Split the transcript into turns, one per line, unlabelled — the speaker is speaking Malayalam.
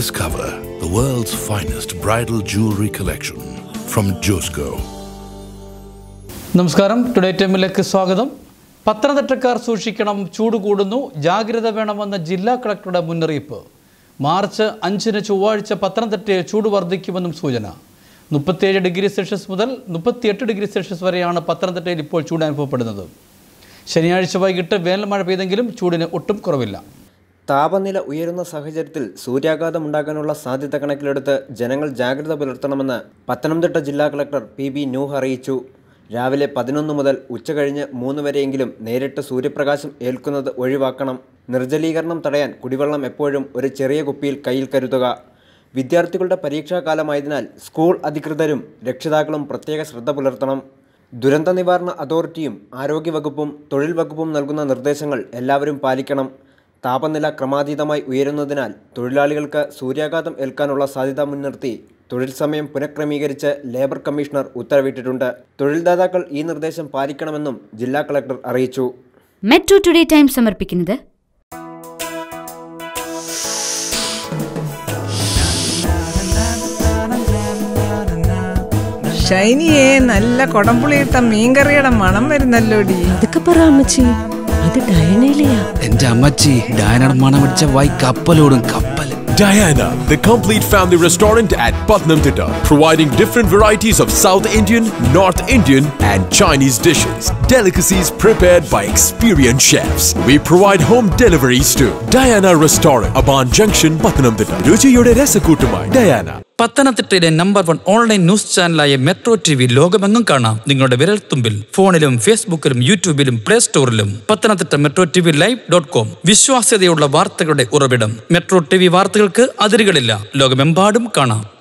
Discover the world's finest bridal jewelry collection from Josco.
നമസ്കാരം. ടുഡേ ടൈമിലേക്ക് സ്വാഗതം. പത്തനംതിട്ടക്കാർ സൂക്ഷിക്കണം ചൂട് കൂടുന്നു ജാഗ്രത വേണമെന്ന ജില്ലാ കളക്ടറുടെ മുന്നറിയിപ്പ്. മാർച്ച് അഞ്ചിന് ചൊവ്വാഴ്ച പത്തനംതിട്ടയിൽ ചൂട് വർദ്ധിക്കുമെന്നും സൂചന. മുപ്പത്തിയേഴ് ഡിഗ്രി സെൽഷ്യസ് മുതൽ മുപ്പത്തിയെട്ട് ഡിഗ്രി സെൽഷ്യസ് വരെയാണ് പത്തനംതിട്ടയിൽ ഇപ്പോൾ ചൂട് അനുഭവപ്പെടുന്നത്. ശനിയാഴ്ച വൈകിട്ട് വേനൽ മഴ പെയ്തെങ്കിലും ചൂടിന് ഒട്ടും കുറവില്ല.
താപനില ഉയരുന്ന സാഹചര്യത്തിൽ സൂര്യാഘാതം ഉണ്ടാകാനുള്ള സാധ്യത കണക്കിലെടുത്ത് ജനങ്ങൾ ജാഗ്രത പുലർത്തണമെന്ന് പത്തനംതിട്ട ജില്ലാ കളക്ടർ പി ബി നൂഹ് അറിയിച്ചു. രാവിലെ പതിനൊന്ന് മുതൽ ഉച്ചകഴിഞ്ഞ് മൂന്ന് വരെയെങ്കിലും നേരിട്ട് സൂര്യപ്രകാശം ഏൽക്കുന്നത് ഒഴിവാക്കണം. നിർജലീകരണം തടയാൻ കുടിവെള്ളം എപ്പോഴും ഒരു ചെറിയ കുപ്പിയിൽ കയ്യിൽ കരുതുക. വിദ്യാർത്ഥികളുടെ പരീക്ഷാകാലമായതിനാൽ സ്കൂൾ അധികൃതരും രക്ഷിതാക്കളും പ്രത്യേക ശ്രദ്ധ പുലർത്തണം. ദുരന്ത നിവാരണ അതോറിറ്റിയും ആരോഗ്യവകുപ്പും തൊഴിൽ വകുപ്പും നൽകുന്ന നിർദ്ദേശങ്ങൾ എല്ലാവരും പാലിക്കണം. താപനില ക്രമാതീതമായി ഉയരുന്നതിനാൽ തൊഴിലാളികൾക്ക് സൂര്യാഘാതം ഏൽക്കാനുള്ള സാധ്യത മുൻനിർത്തി തൊഴിൽ സമയം പുനഃക്രമീകരിച്ച് ലേബർ കമ്മീഷണർ ഉത്തരവിട്ടിട്ടുണ്ട്. തൊഴിൽദാതാക്കൾ ഈ നിർദ്ദേശം പാലിക്കണമെന്നും ജില്ലാ കളക്ടർ അറിയിച്ചു.
മെട്രോ ടുഡേ ടൈം സമർപ്പിക്കുന്നത്.
ഷൈനിയെ നല്ല കൊടംപുളിയിട്ട മീൻകറിയുടെ മണം വരുന്നല്ലോടി.
അതൊക്കെ പറ അമ്മച്ചി. അത് ഡയനയിലെയാ
എന്റെ അമ്മച്ചി ഡയനർ മണം പിടിച്ച വായി കപ്പലോടും കപ്പൽ
Diana, the complete family restaurant at Patnamthitta, providing different varieties of South Indian, North Indian, and Chinese dishes. Delicacies prepared by experienced chefs. We provide home deliveries too. Diana Restaurant, Aban Junction, Patnamthitta. രുചിയുടെ രസക്കൂട്ടുമായി Diana.
പത്തനംതിട്ടയിലെ നമ്പർ വൺ ഓൺലൈൻ ന്യൂസ് ചാനലായ മെട്രോ ടി വി ലോകമെങ്ങും കാണാം. നിങ്ങളുടെ വിരൽത്തുമ്പിൽ ഫോണിലും ഫേസ്ബുക്കിലും യൂട്യൂബിലും play സ്റ്റോറിലും Pathanamthitta metro T V live dot com വിശ്വാസ്യതയുള്ള വാർത്തകളുടെ ഉറവിടം. മെട്രോ ടി വി വാർത്തകൾക്ക് അതിരുകളില്ല. ലോകമെമ്പാടും കാണാം.